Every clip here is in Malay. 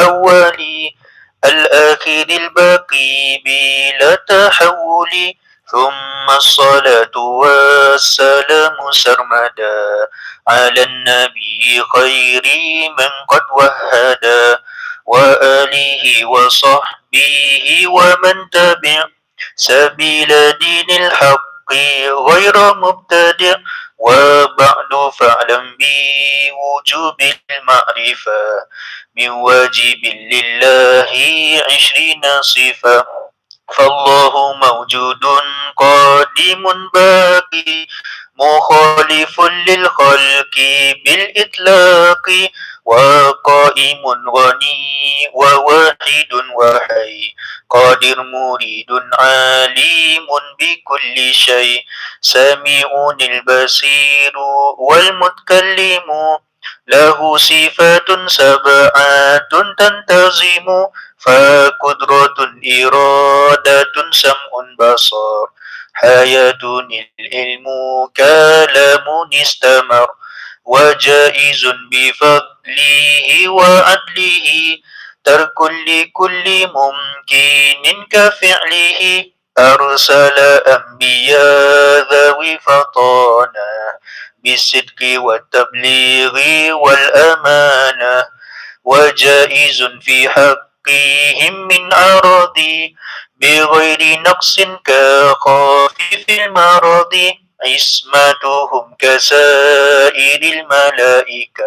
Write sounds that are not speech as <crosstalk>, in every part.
الأول الآخر الباقي بلا تحول. ثم الصلاة والسلام سرمدا. على النبي خير من قد وهدا. وآله وصحبه ومن تبع. سبيل دين الحق غير مبتدع. وبعد فاعلم بوجوب المعرفة. من واجب لله عشرين صفة. فالله موجود قادم باقي مخالف للخلق بالإطلاق وقائم غني وواحد وحي قادر مريد عليم بكل شيء سميع البصير والمتكلم. له صفات سبعات تنتظم فقدرة إرادة سمع بصر. حياة العلم كلام استمر وجائز بفضله وعدله. ترك لكل ممكن كفعله أرسل أنبياء ذوي فطانا بالصدق والتبليغ والأمانة وجائز في حقهم من أراضي بغير نقص كخافف المرض عصمتهم كسائر الملائكة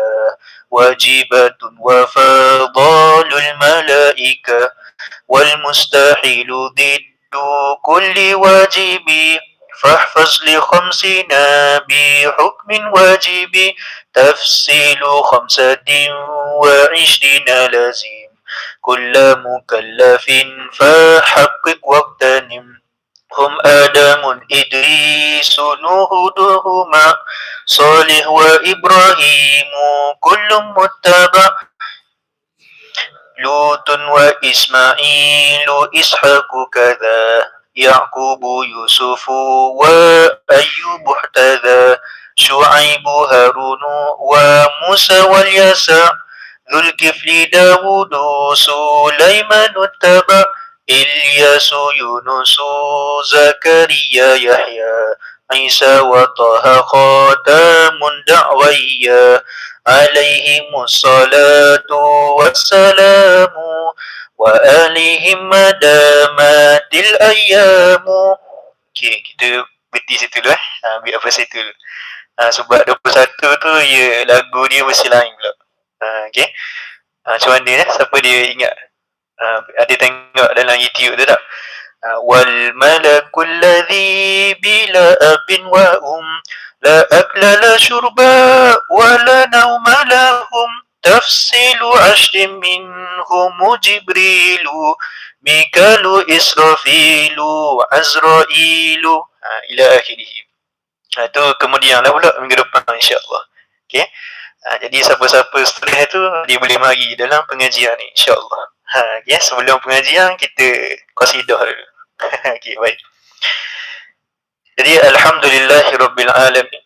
واجبة وفضال الملائكة والمستحيل ضد كل واجب. فاحفظ لخمسنا بحكم واجب تفصيل خمسة وعشرين لازم. كل مكلف فحقق واغتنم هم آدم إدريس نهدهما صالح وإبراهيم كل متبع. لوط وإسماعيل إسحاق كذا. يعقوب يوسف وأيوب احتذى شعيب هارون وموسى واليسع ذو الكفل داود سليمان اتبع إلياس يونس زكريا يحيى عيسى وطه خاتم دعويا عليهم الصلاة والسلام وآلهم مدامات الأيام Okay, kita berhenti situ dulu eh. Ha, ambil apa situ dulu. Ha, sebab 21 tu ya lagu dia mesti lain pula. Ha, okay. Ha, macam mana eh? Siapa dia ingat? Ha, ada tengok dalam YouTube tu tak? Ha, wal malakul ladhi bila abin wa um la akla la syurba wa la nauma lahum tafsilu ashrim minhum jibrilu mikalu israfilu azrailu ha, ila akhirih ha, tu kemudian lah pula minggu depan insyaAllah. Okay. ha, jadi siapa-siapa setelah tu dia boleh mari dalam pengajian ni insyaAllah. ha, okay. sebelum pengajian kita qasidah dulu. <laughs> Okay, baik. Jadi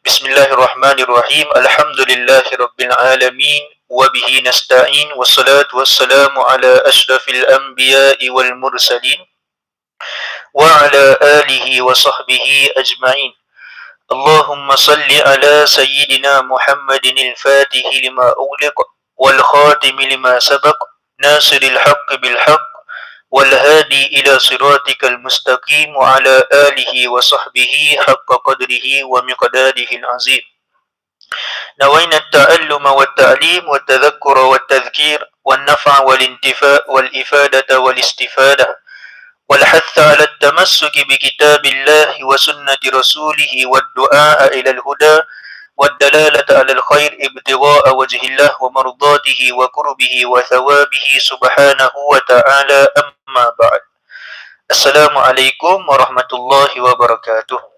Bismillahirrahmanirrahim. Alhamdulillahirabbil alamin. Wa bihi nasta'in wassalatu وبه نستعين والصلاة والسلام على أشرف الأنبياء والمرسلين وعلى آله وصحبه أجمعين. اللهم صل على سيدنا محمد الفاتح لما أغلق والخاتم لما سبق ناصر الحق بالحق والهادي إلى صراطك المستقيم وعلى آله وصحبه حق قدره ومقداره العظيم. نوينا التعلم والتعليم والتذكر والتذكير والنفع والانتفاء والإفادة والاستفادة والحث على التمسك بكتاب الله وسنة رسوله والدعاء إلى الهدى والدلالة على الخير ابتغاء وجه الله ومرضاته وقربه وثوابه سبحانه وتعالى أما بعد. السلام عليكم ورحمة الله وبركاته.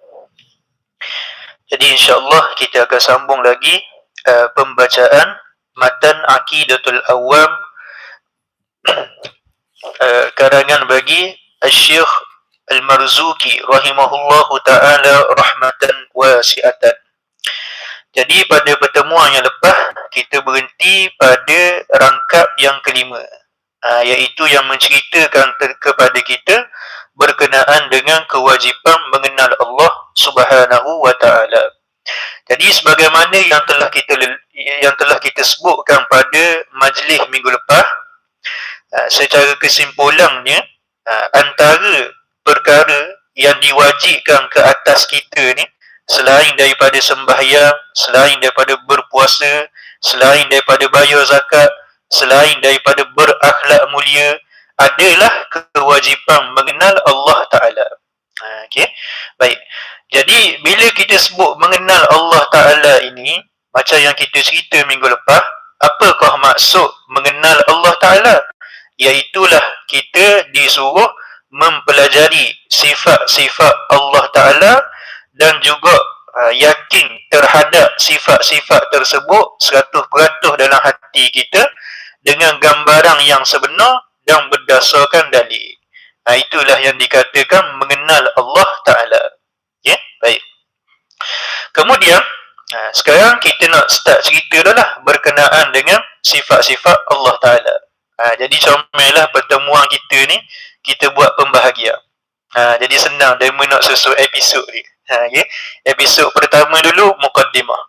Jadi insyaAllah kita akan sambung lagi uh, pembacaan Matan Aqidatul Awam uh, <clears throat> karangan bagi Al-Syekh Al-Marzuki rahimahullahu ta'ala rahmatan wasi'atan. Jadi pada pertemuan yang lepas kita berhenti pada rangkap yang kelima. uh, iaitu yang menceritakan kepada kita berkenaan dengan kewajipan mengenal Allah Subhanahu wa taala. Jadi sebagaimana yang telah kita yang telah kita sebutkan pada majlis minggu lepas uh, secara kesimpulannya uh, antara perkara yang diwajibkan ke atas kita ni selain daripada sembahyang, selain daripada berpuasa, selain daripada bayar zakat, selain daripada berakhlak mulia adalah kewajipan mengenal Allah Taala. Ha, okey. Baik. Jadi bila kita sebut mengenal Allah Taala ini macam yang kita cerita minggu lepas, apakah maksud mengenal Allah Taala? Iaitulah kita disuruh mempelajari sifat-sifat Allah Taala dan juga uh, yakin terhadap sifat-sifat tersebut 100% dalam hati kita dengan gambaran yang sebenar dan berdasarkan dalil. Ha, itulah yang dikatakan mengenal Allah Ta'ala. Ya, yeah? baik. Kemudian, ha, sekarang kita nak start cerita dah lah berkenaan dengan sifat-sifat Allah Ta'ala. Ha, jadi comellah pertemuan kita ni, kita buat pembahagian. Ha, jadi senang demo nak susun episod ni. Ha, okay? Episod pertama dulu, Mukaddimah.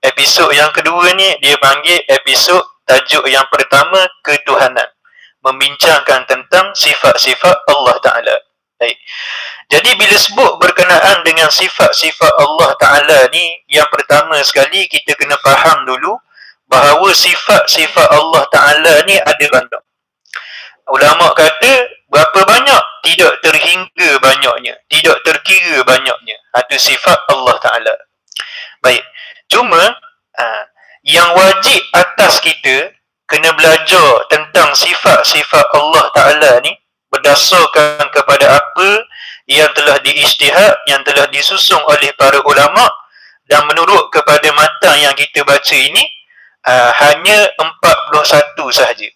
Episod yang kedua ni, dia panggil episod tajuk yang pertama, Ketuhanan membincangkan tentang sifat-sifat Allah Ta'ala. Baik. Jadi bila sebut berkenaan dengan sifat-sifat Allah Ta'ala ni, yang pertama sekali kita kena faham dulu bahawa sifat-sifat Allah Ta'ala ni ada banyak. Ulama kata berapa banyak? Tidak terhingga banyaknya. Tidak terkira banyaknya. Ada sifat Allah Ta'ala. Baik. Cuma, aa, ha, yang wajib atas kita kena belajar tentang sifat-sifat Allah Ta'ala ni berdasarkan kepada apa yang telah diistihad, yang telah disusung oleh para ulama dan menurut kepada mata yang kita baca ini uh, hanya 41 sahaja.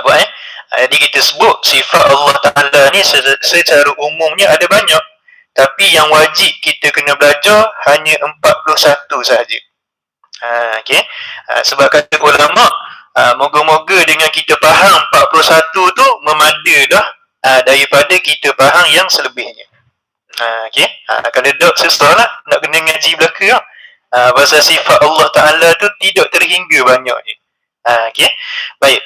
Apa eh? Uh, jadi kita sebut sifat Allah Ta'ala ni secara umumnya ada banyak tapi yang wajib kita kena belajar hanya 41 sahaja. Ha, okay. ha, sebab kata ulama ha, moga-moga dengan kita faham 41 tu memada dah ha, daripada kita faham yang selebihnya. Ha, okay. ha, kalau dok susah lah. Nak kena ngaji belakang ha, pasal sifat Allah Ta'ala tu tidak terhingga banyak ni ha, okay. baik.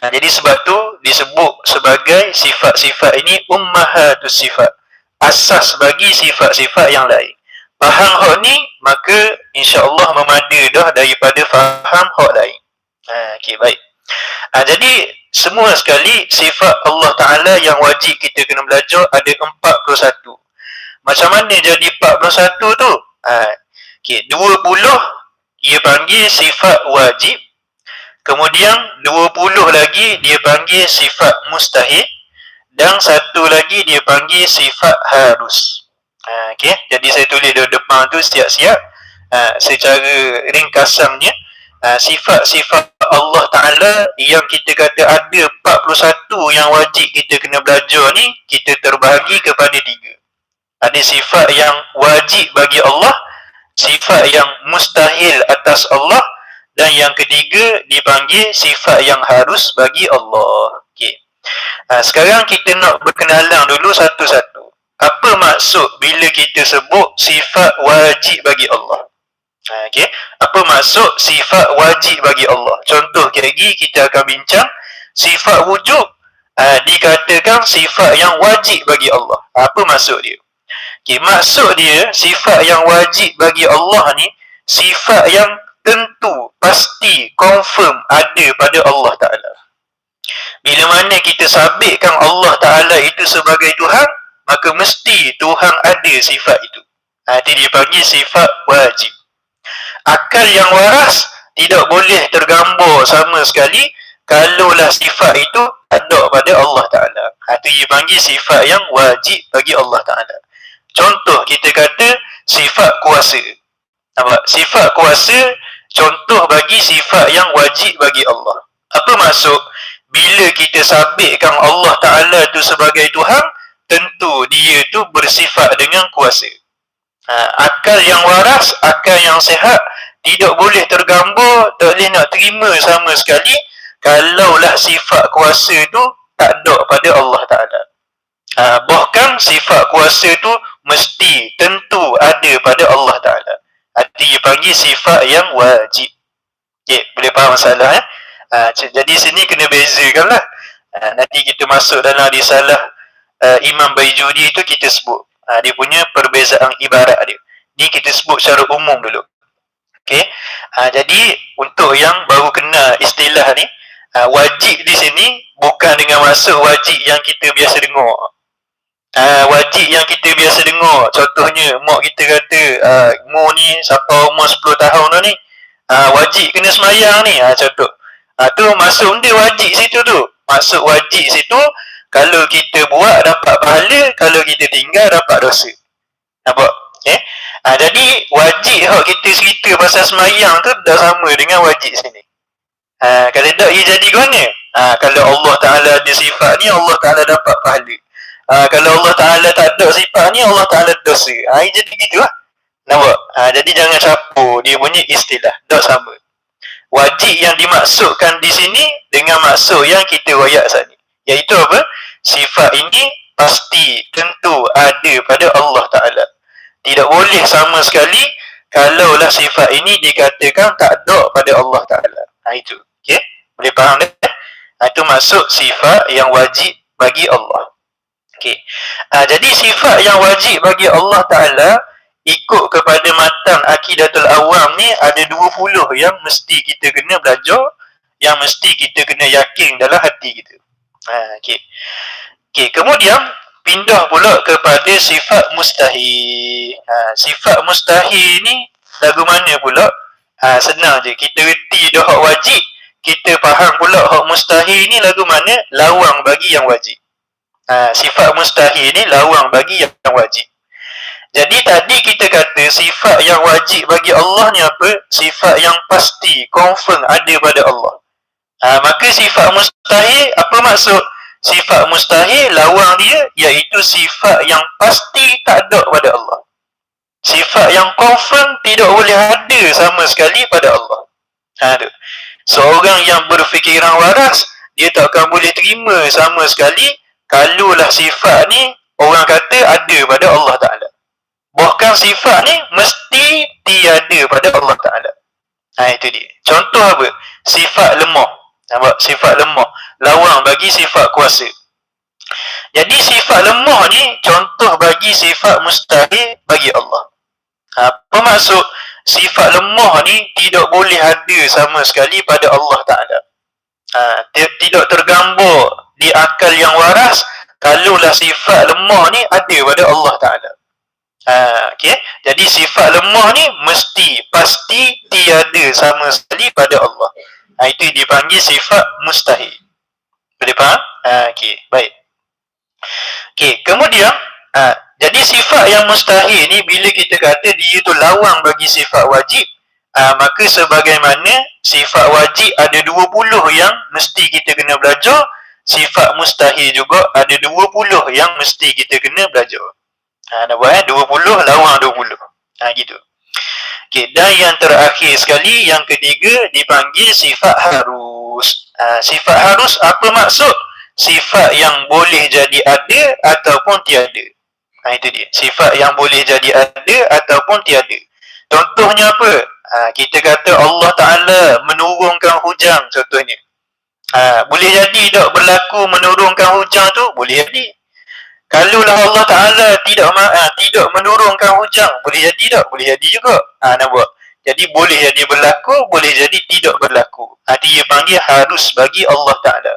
Ha, jadi sebab tu disebut sebagai sifat-sifat ini ummahatus sifat. Asas bagi sifat-sifat yang lain. Faham hak ni maka insya-Allah memada dah daripada faham hak lain. Ha okey baik. Ha, jadi semua sekali sifat Allah Taala yang wajib kita kena belajar ada 41. Macam mana jadi 41 tu? Ha okey 20 dia panggil sifat wajib. Kemudian 20 lagi dia panggil sifat mustahil dan satu lagi dia panggil sifat harus. Ha, okay. Jadi saya tulis di depan tu siap-siap ha, secara ringkasannya sifat-sifat Allah Ta'ala yang kita kata ada 41 yang wajib kita kena belajar ni kita terbahagi kepada tiga. Ada sifat yang wajib bagi Allah, sifat yang mustahil atas Allah dan yang ketiga dipanggil sifat yang harus bagi Allah. Okay. Ha, sekarang kita nak berkenalan dulu satu-satu apa maksud bila kita sebut sifat wajib bagi Allah? Ha, okay. Apa maksud sifat wajib bagi Allah? Contoh lagi kita akan bincang sifat wujud ha, dikatakan sifat yang wajib bagi Allah. Apa maksud dia? Okay, maksud dia sifat yang wajib bagi Allah ni sifat yang tentu, pasti, confirm ada pada Allah Ta'ala. Bila mana kita sabitkan Allah Ta'ala itu sebagai Tuhan, maka mesti Tuhan ada sifat itu. Ha, itu dia panggil sifat wajib. Akal yang waras tidak boleh tergambar sama sekali kalaulah sifat itu ada pada Allah Ta'ala. Ha, itu dia panggil sifat yang wajib bagi Allah Ta'ala. Contoh kita kata sifat kuasa. Nampak? Sifat kuasa contoh bagi sifat yang wajib bagi Allah. Apa maksud? Bila kita sabitkan Allah Ta'ala itu sebagai Tuhan, tentu dia tu bersifat dengan kuasa. Ha, akal yang waras, akal yang sehat tidak boleh tergambar, tak boleh nak terima sama sekali kalaulah sifat kuasa tu tak ada pada Allah Taala. Ha, bahkan sifat kuasa tu mesti tentu ada pada Allah Taala. Arti dia panggil sifat yang wajib. Okay, boleh faham masalah eh? Ha, jadi sini kena bezakan lah. Ha, nanti kita masuk dalam risalah uh, Imam Bayjudi tu kita sebut. Ha, dia punya perbezaan ibarat dia. Ni kita sebut secara umum dulu. Okay. Ha, jadi untuk yang baru kenal istilah ni, ha, wajib di sini bukan dengan maksud wajib yang kita biasa dengar. Ha, wajib yang kita biasa dengar. Contohnya, mak kita kata, uh, mu ni siapa umur 10 tahun ni, uh, wajib kena semayang ni. Ha, contoh. Ha, tu maksud dia wajib situ tu. Maksud wajib situ, kalau kita buat dapat pahala, kalau kita tinggal dapat dosa. Nampak? Okay. Ha, jadi wajib hak kita cerita pasal semayang tu dah sama dengan wajib sini. Ha, kalau tak ia jadi mana? Ha, kalau Allah Ta'ala ada sifat ni, Allah Ta'ala dapat pahala. Ha, kalau Allah Ta'ala tak ada sifat ni, Allah Ta'ala dosa. Ha, ia jadi gitu lah. Nampak? Ha, jadi jangan capur dia punya istilah. Tak sama. Wajib yang dimaksudkan di sini dengan maksud yang kita wayak saat ni. Iaitu apa? Sifat ini pasti tentu ada pada Allah Ta'ala tidak boleh sama sekali kalaulah sifat ini dikatakan tak ada pada Allah Ta'ala. Ha, itu. Okay? Boleh faham tak? Ha, itu maksud sifat yang wajib bagi Allah. Okay. Ha, jadi sifat yang wajib bagi Allah Ta'ala ikut kepada matan akidatul awam ni ada 20 yang mesti kita kena belajar yang mesti kita kena yakin dalam hati kita. Ha, okay. Okay. Kemudian pindah pula kepada sifat mustahil. Ha, sifat mustahil ni lagu mana pula? Ha, senang je. Kita reti dah hak wajib. Kita faham pula hak mustahil ni lagu mana? Lawang bagi yang wajib. Ha, sifat mustahil ni lawang bagi yang wajib. Jadi tadi kita kata sifat yang wajib bagi Allah ni apa? Sifat yang pasti, confirm ada pada Allah. Ha, maka sifat mustahil apa maksud? Sifat mustahil lawang dia iaitu sifat yang pasti tak ada pada Allah. Sifat yang confirm tidak boleh ada sama sekali pada Allah. Ha, seorang yang berfikiran waras dia tak akan boleh terima sama sekali kalaulah sifat ni orang kata ada pada Allah Ta'ala. Bahkan sifat ni mesti tiada pada Allah Ta'ala. Ha, itu dia. Contoh apa? Sifat lemah Nampak? Sifat lemah. Lawang bagi sifat kuasa. Jadi sifat lemah ni Contoh bagi sifat mustahil Bagi Allah. Apa maksud Sifat lemah ni Tidak boleh ada sama sekali Pada Allah Ta'ala. Ha, Tidak tergambar Di akal yang waras Kalaulah sifat lemah ni Ada pada Allah Ta'ala. Ha, okay? Jadi sifat lemah ni Mesti Pasti Tiada sama sekali Pada Allah Ha, itu dipanggil sifat mustahil. Boleh faham? Ha, okay, baik. Okay, kemudian, ha, jadi sifat yang mustahil ni bila kita kata dia tu lawang bagi sifat wajib, ha, maka sebagaimana sifat wajib ada 20 yang mesti kita kena belajar, sifat mustahil juga ada 20 yang mesti kita kena belajar. Ha, buat eh? 20 lawang 20. Ha, gitu. Okay, dan yang terakhir sekali, yang ketiga dipanggil sifat harus. Ha, sifat harus apa maksud? Sifat yang boleh jadi ada ataupun tiada. Ha, itu dia. Sifat yang boleh jadi ada ataupun tiada. Contohnya apa? Ha, kita kata Allah Ta'ala menurunkan hujan contohnya. Ha, boleh jadi tak berlaku menurunkan hujan tu? Boleh jadi. Kalaulah Allah Ta'ala tidak uh, tidak menurunkan hujan, boleh jadi tak? Boleh jadi juga. Ha, nampak? Jadi boleh jadi berlaku, boleh jadi tidak berlaku. Hati dia panggil harus bagi Allah Ta'ala.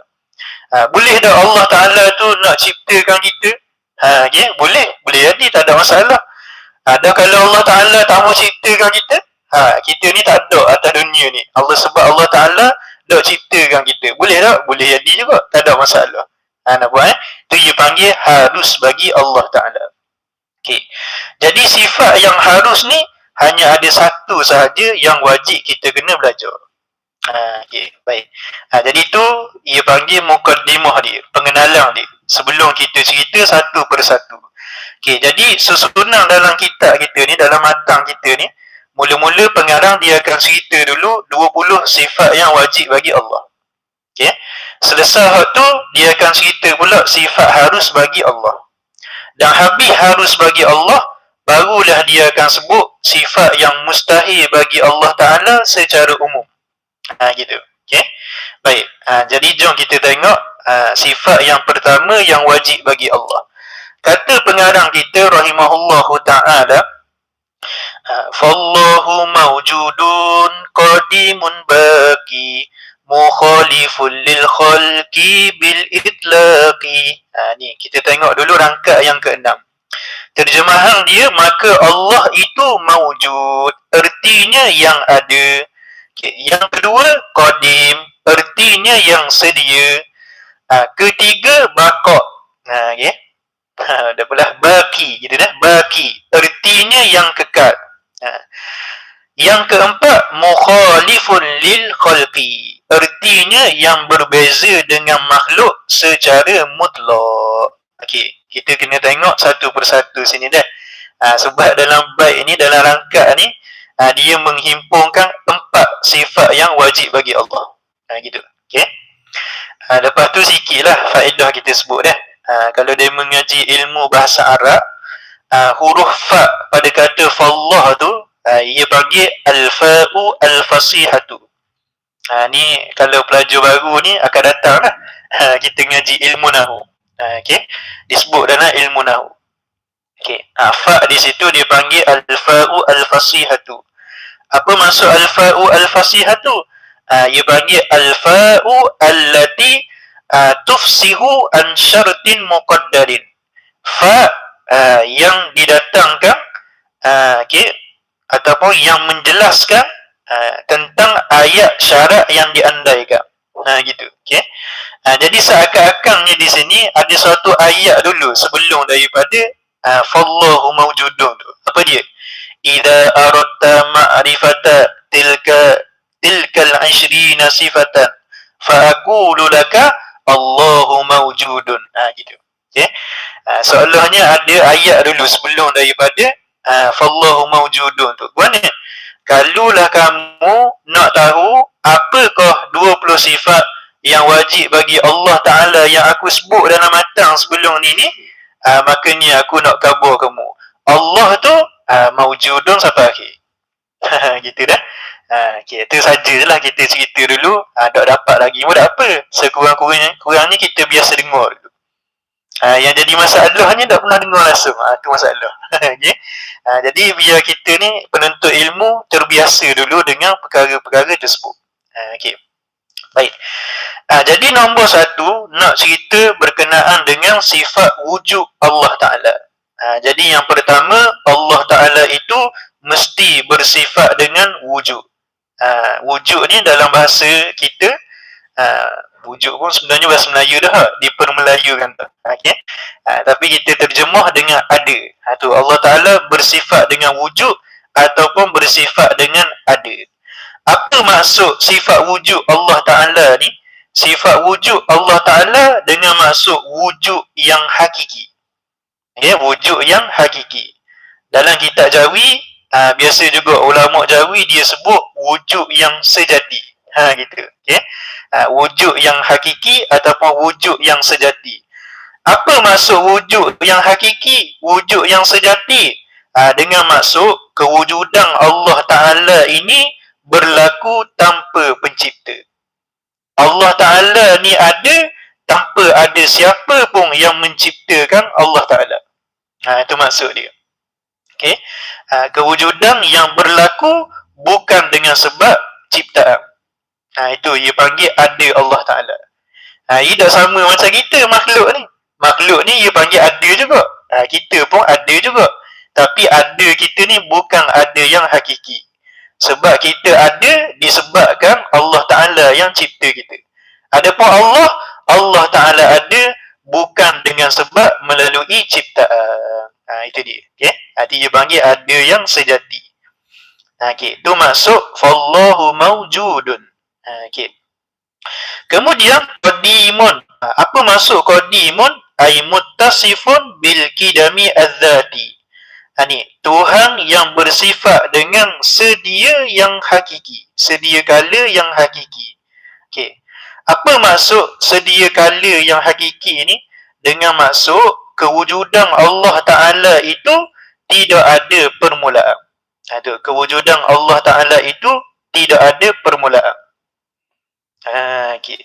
Ha, boleh tak Allah Ta'ala tu nak ciptakan kita? Ha, okay? Boleh. Boleh jadi, tak ada masalah. Ada ha, kalau Allah Ta'ala tak mau ciptakan kita? Ha, kita ni tak ada atas dunia ni. Allah sebab Allah Ta'ala nak ciptakan kita. Boleh tak? Boleh jadi juga. Tak ada masalah. Ha, nak buat eh? Itu dia panggil harus bagi Allah Ta'ala. Okay. Jadi sifat yang harus ni hanya ada satu sahaja yang wajib kita kena belajar. Ha, okay. Baik. Ha, jadi tu ia panggil mukaddimah dia. Pengenalan dia. Sebelum kita cerita satu persatu. Okay. Jadi susunan dalam kitab kita ni, dalam matang kita ni, mula-mula pengarang dia akan cerita dulu 20 sifat yang wajib bagi Allah. Okey. Selesai hak tu dia akan cerita pula sifat harus bagi Allah. Dan habis harus bagi Allah barulah dia akan sebut sifat yang mustahil bagi Allah Taala secara umum. Ha gitu. Okey. Baik. Ha, jadi jom kita tengok ha, sifat yang pertama yang wajib bagi Allah. Kata pengarang kita rahimahullahu taala ha, Fallahu mawjudun qadimun baqi mukhalifun lil khalqi bil itlaqi. Ha, ni kita tengok dulu rangka yang keenam. Terjemahan dia maka Allah itu mawjud. Ertinya yang ada. Okay. Yang kedua qadim. Ertinya yang sedia. Ha, ketiga bakok. Ha, okay. Ha, dah pula baki. Gitu dah. Baki. Ertinya yang kekal. Ha. Yang keempat mukhalifun lil khalqi ertinya yang berbeza dengan makhluk secara mutlak. Okey, kita kena tengok satu persatu sini dah. Ha, sebab dalam bait ini dalam rangka ni ha, dia menghimpunkan empat sifat yang wajib bagi Allah. Ha, gitu. Okey. Ha, lepas tu sikitlah faedah kita sebut dah. Ha, kalau dia mengaji ilmu bahasa Arab, ha, huruf fa pada kata fallah tu ha, ia bagi al-fa'u al-fasihatu. Ha, ni kalau pelajar baru ni akan datang lah. Ha, kita ngaji ilmu nahu. Ha, okay. Disebut dalam ilmu nahu. Okay. Ha, fa di situ dia panggil al-fa'u al-fasihatu. Apa maksud al-fa'u al-fasihatu? Ha, dia panggil al-fa'u allati uh, tufsihu an syartin muqaddarin. Fa uh, yang didatangkan uh, okay, ataupun yang menjelaskan Ha, tentang ayat syarat yang diandaikan. Ha gitu. Okey. Ha, jadi seakan-akannya di sini ada suatu ayat dulu sebelum daripada ha, fallahu mawjudun tu. Apa dia? Idza aradta ma'rifata tilka tilka al-'ishrina sifatan fa aqulu laka Allahu mawjudun. Ha gitu. Okey. Ha, soalnya ada ayat dulu sebelum daripada ha, fallahu mawjudun tu. Mana? Kalulah kamu nak tahu apakah 20 sifat yang wajib bagi Allah Ta'ala yang aku sebut dalam matang sebelum ni ni uh, maka ni aku nak kabur kamu. Allah tu uh, maujudun sampai akhir. <laughs> Gitu dah. Uh, okay, itu sajalah kita cerita dulu. Uh, tak dapat lagi. Pun tak apa? Sekurang-kurangnya kurangnya kita biasa dengar Ha, yang jadi masalahnya tak pernah dengar langsung. Ha, itu masalah. <laughs> okay. ha, jadi biar kita ni penuntut ilmu terbiasa dulu dengan perkara-perkara tersebut. Ha, okay. Baik. Ha, jadi nombor satu nak cerita berkenaan dengan sifat wujud Allah Ta'ala. Ha, jadi yang pertama Allah Ta'ala itu mesti bersifat dengan wujud. Ha, wujud ni dalam bahasa kita wujud pun sebenarnya bahasa Melayu dah dipermelayukan tu. Okey. Ha, tapi kita terjemah dengan ada. Ha, tu Allah Taala bersifat dengan wujud ataupun bersifat dengan ada. Apa maksud sifat wujud Allah Taala ni? Sifat wujud Allah Taala dengan maksud wujud yang hakiki. Ya, wujud yang hakiki. Dalam kitab Jawi, ha, biasa juga ulama Jawi dia sebut wujud yang sejati. Ha gitu. Okey uh, wujud yang hakiki ataupun wujud yang sejati. Apa maksud wujud yang hakiki, wujud yang sejati? Uh, dengan maksud kewujudan Allah Ta'ala ini berlaku tanpa pencipta. Allah Ta'ala ni ada tanpa ada siapa pun yang menciptakan Allah Ta'ala. Ha, itu maksud dia. Okay. Ha, kewujudan yang berlaku bukan dengan sebab ciptaan. Ha, itu ia panggil ada Allah Ta'ala. Ha, ia tak sama macam kita makhluk ni. Makhluk ni ia panggil ada juga. Ha, kita pun ada juga. Tapi ada kita ni bukan ada yang hakiki. Sebab kita ada disebabkan Allah Ta'ala yang cipta kita. Adapun Allah, Allah Ta'ala ada bukan dengan sebab melalui ciptaan. Ha, itu dia. Okay? Hati dia panggil ada yang sejati. Ha, okay. Itu maksud Fallahu mawjudun. Ha, okay. Kemudian qadimun. Ha, apa maksud qadimun? Ai muttasifun bil kidami adzati. Ha ni, Tuhan yang bersifat dengan sedia yang hakiki, sedia kala yang hakiki. Okey. Apa maksud sedia kala yang hakiki ni? Dengan maksud kewujudan Allah Ta'ala itu tidak ada permulaan. Ada kewujudan Allah Ta'ala itu tidak ada permulaan. Ha, okay.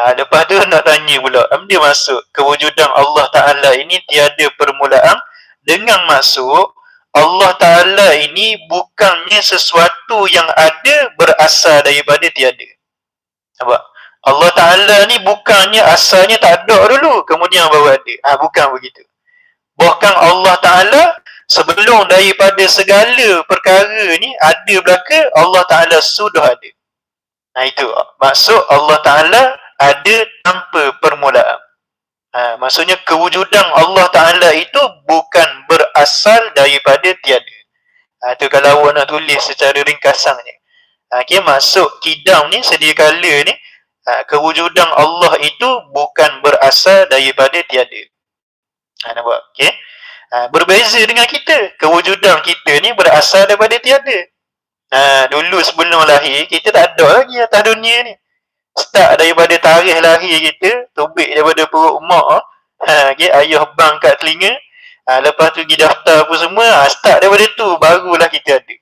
ha, lepas tu nak tanya pula, dia maksud kewujudan Allah Ta'ala ini tiada permulaan dengan maksud Allah Ta'ala ini bukannya sesuatu yang ada berasal daripada tiada. Nampak? Allah Ta'ala ni bukannya asalnya tak ada dulu, kemudian baru ada. Ha, bukan begitu. Bahkan Allah Ta'ala sebelum daripada segala perkara ni ada belaka, Allah Ta'ala sudah ada. Nah itu maksud Allah Ta'ala ada tanpa permulaan. Ha, maksudnya kewujudan Allah Ta'ala itu bukan berasal daripada tiada. Ha, itu kalau awak nak tulis secara ringkasannya. Ha, okay, masuk kidam ni sedia kala ni, ha, kewujudan Allah itu bukan berasal daripada tiada. Ha, nampak? Okay? Ha, berbeza dengan kita. Kewujudan kita ni berasal daripada tiada. Ha, dulu sebelum lahir, kita tak ada lagi atas dunia ni. Start daripada tarikh lahir kita tubik daripada perut mak ha, okay, ayah bang kat telinga ha, lepas tu pergi daftar apa semua ha, start daripada tu barulah kita ada.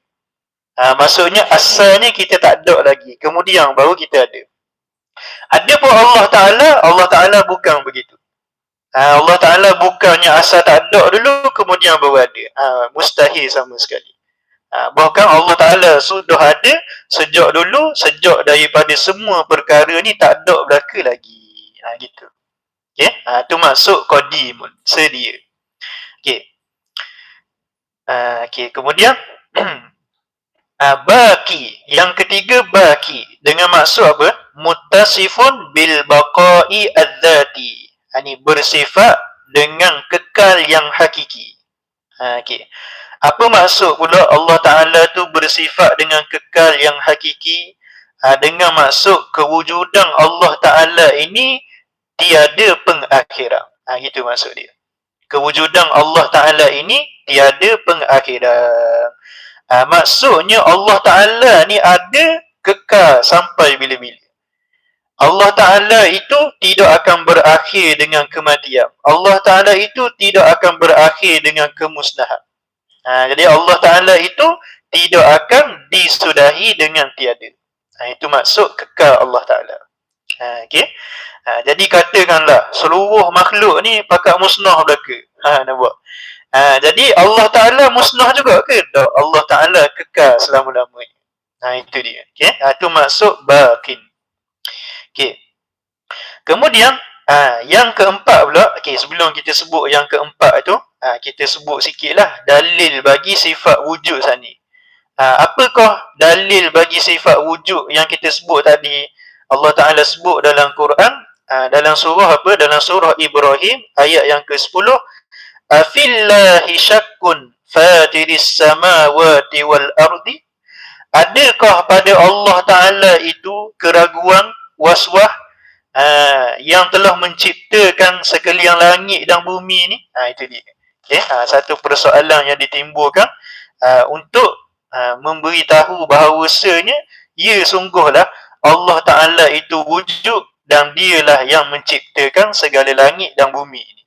Ha, maksudnya asalnya kita tak ada lagi kemudian baru kita ada. Ada pun Allah Ta'ala Allah Ta'ala bukan begitu. Ha, Allah Ta'ala bukannya asal tak ada dulu kemudian baru ada. Ha, mustahil sama sekali bahkan Allah Ta'ala sudah ada sejak dulu, sejak daripada semua perkara ni tak ada berlaku lagi. Ha, gitu. Okay? Ha, tu masuk qadimun, sedia. Okay. Ha, okay. Kemudian, ha, <clears throat> baki. Yang ketiga, baki. Dengan maksud apa? Mutasifun bil baqai adzati. Ha, ni bersifat dengan kekal yang hakiki. Ha, okay. Apa maksud pula Allah Ta'ala tu bersifat dengan kekal yang hakiki? Ha, Dengan maksud kewujudan Allah Ta'ala ini tiada pengakhiran. Ha, Itu maksud dia. Kewujudan Allah Ta'ala ini tiada pengakhiran. Ha, Maksudnya Allah Ta'ala ni ada kekal sampai bila-bila. Allah Ta'ala itu tidak akan berakhir dengan kematian. Allah Ta'ala itu tidak akan berakhir dengan kemusnahan Ha, jadi Allah Ta'ala itu tidak akan disudahi dengan tiada. Ha, itu maksud kekal Allah Ta'ala. Ha, okay? ha, jadi katakanlah seluruh makhluk ni pakat musnah belaka. Ha, nampak? Ha, jadi Allah Ta'ala musnah juga ke? Tak. Allah Ta'ala kekal selama-lamanya. Ha, itu dia. Okay? Ha, itu maksud bakin. Okay. Kemudian, ha, yang keempat pula, okay, sebelum kita sebut yang keempat itu, ha, kita sebut sikitlah dalil bagi sifat wujud sana. Ha, apakah dalil bagi sifat wujud yang kita sebut tadi? Allah Taala sebut dalam Quran ha, dalam surah apa? Dalam surah Ibrahim ayat yang ke-10 Afillahi syakkun fatiris samawati wal ardi Adakah pada Allah Ta'ala itu keraguan, waswah uh, yang telah menciptakan sekalian langit dan bumi ni? Ha, itu dia. Okay, ha, satu persoalan yang ditimbulkan uh, untuk uh, memberitahu bahawasanya ya sungguhlah Allah Ta'ala itu wujud dan dialah yang menciptakan segala langit dan bumi ini.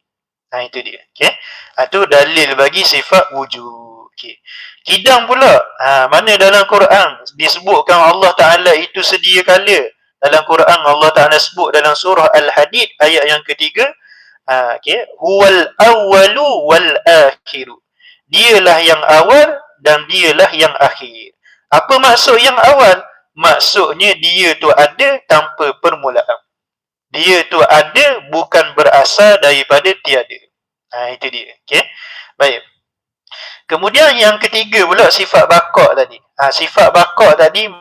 Ha, itu dia. Okay. Ha, itu dalil bagi sifat wujud. Okay. Kidang pula, ha, mana dalam Quran disebutkan Allah Ta'ala itu sedia kala. Dalam Quran Allah Ta'ala sebut dalam surah Al-Hadid ayat yang ketiga, ha, okay. huwal awwalu wal akhiru. Dialah yang awal dan dialah yang akhir. Apa maksud yang awal? Maksudnya dia tu ada tanpa permulaan. Dia tu ada bukan berasal daripada tiada. Ha, itu dia. Okey. Baik. Kemudian yang ketiga pula sifat bakak tadi. Ha, sifat bakak tadi